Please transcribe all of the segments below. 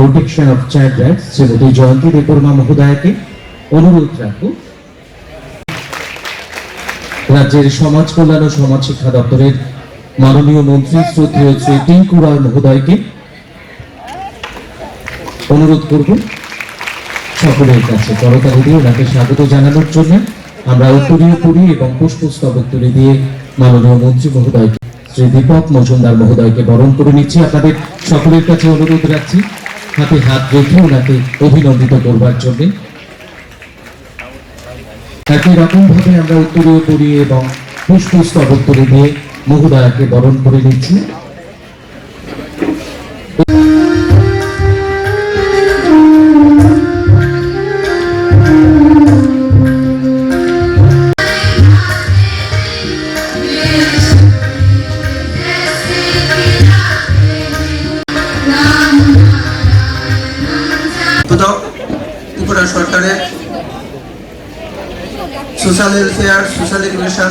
Protection of child rights Shrimati Jayanti Debbarma মহোদয়াকে অনুরোধ রাখব। রাজ্যের সমাজ কল্যাণ ও সমাজ শিক্ষা দপ্তরের মাননীয় মন্ত্রী শ্রদ্ধেয় শ্রী টিঙ্কু রায় মহোদয়কে অনুরোধ করব। সকলের কাছে করতালি দিয়ে ওনাকে স্বাগত জানানোর জন্য আমরা উত্তরীয় পুরী এবং পুষ্পস্তবক তুলে দিয়ে মাননীয় মন্ত্রী মহোদয়কে, শ্রী দীপক মজুমদার মহোদয়কে বরণ করে নিচ্ছি। আপনাদের সকলের কাছে অনুরোধ রাখছি। হাতে হাত রেখে ওনাকে অভিনন্দিত করবার জন্য। একই রকম ভাবে আমরা উত্তরীয় করিয়ে এবং পুষ্পস্তবক তুলে দিয়ে মহোদয়াকে বরণ করে নিচ্ছি। Social welfare social education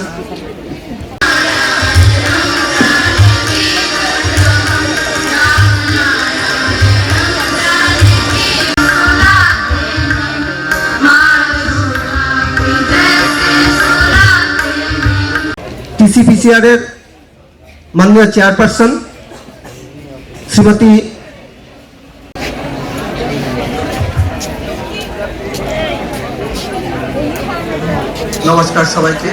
TCPCR এর মাননীয় চেয়ারপারসন শ্রীমতী নমস্কার সবাইকে।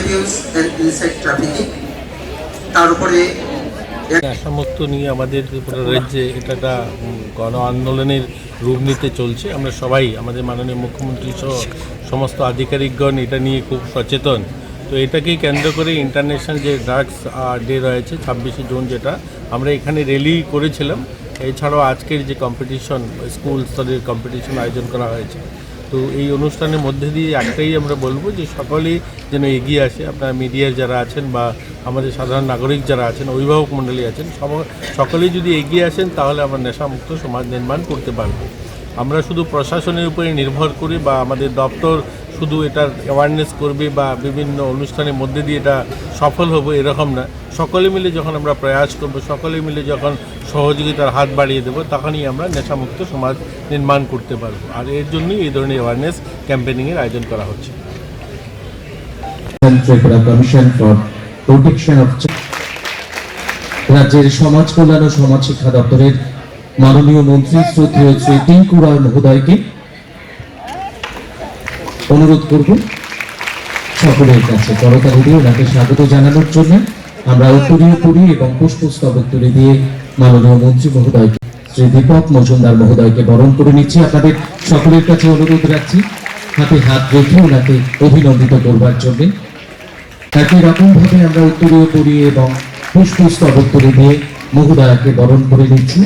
Drug abuse and insect trafficking. তার উপরে নিয়ে আমাদের ত্রিপুরা রাজ্যে এটা একটা গণ আন্দোলনের রূপ নিতে চলছে। আমরা সবাই, আমাদের মাননীয় মুখ্যমন্ত্রী সহ সমস্ত আধিকারিকগণ এটা নিয়ে খুব সচেতন। তো এটাকেই কেন্দ্র করে ইন্টারন্যাশনাল যে ড্রাগস ডে রয়েছে, ছাব্বিশে জুন যেটা, আমরা এখানে র্যালি করেছিলাম। এছাড়াও আজকের যে কম্পিটিশন স্কুল স্তরের কম্পিটিশন আয়োজন করা হয়েছে। তো এই অনুষ্ঠানের মধ্যে দিয়ে একটাই আমরা বলব যে সকলেই যেন এগিয়ে আসে। আপনার মিডিয়ার যারা আছেন বা আমাদের সাধারণ নাগরিক যারা আছেন, অভিভাবক মণ্ডলী আছেন সকলেই যদি এগিয়ে আসেন তাহলে আমরা নেশামুক্ত সমাজ নির্মাণ করতে পারব। আমরা শুধু প্রশাসনের উপরে নির্ভর করি বা আমাদের দপ্তর শুধু এটার অ্যাওয়ারনেস করবে বা বিভিন্ন অনুষ্ঠানের মধ্যে দিয়ে এটা সফল হবে এরকম না। সকলে মিলে যখন আমরা প্রয়াস করব, সকলে মিলে যখন সহযোগিতার হাত বাড়িয়ে দেবো, তখনই আমরা নেশামুক্ত সমাজ নির্মাণ করতে পারব। আর এর জন্যই এই ধরনের অ্যাওয়ারনেস ক্যাম্পেনিংয়ের আয়োজন করা হচ্ছে। রাজ্যের সমাজ কল্যাণ ও সমাজ শিক্ষা দপ্তরের মাননীয় মন্ত্রী শ্রদ্ধেয় শ্রী টিঙ্কু রায় মহোদয়কে অনুরোধ করব সকলের কাছে করতালি দিয়ে ওনাকে স্বাগত জানানোর জন্য। আমরা উত্তরীয় পুরী এবং পুষ্পস্তবক তুলে দিয়ে মাননীয় মন্ত্রী মহোদয়কে, শ্রী দীপক মজুমদার মহোদয়কে বরণ করে নিচ্ছি। আপনাদের সকলের কাছে অনুরোধ রাখছি, হাতে হাত রেখে ওনাকে অভিনন্দিত করবার জন্য। একই রকম ভাবে আমরা উত্তরীয় পুরী এবং পুষ্পস্তবক তুলে দিয়ে মহোদয়াকে বরণ করে নিচ্ছি।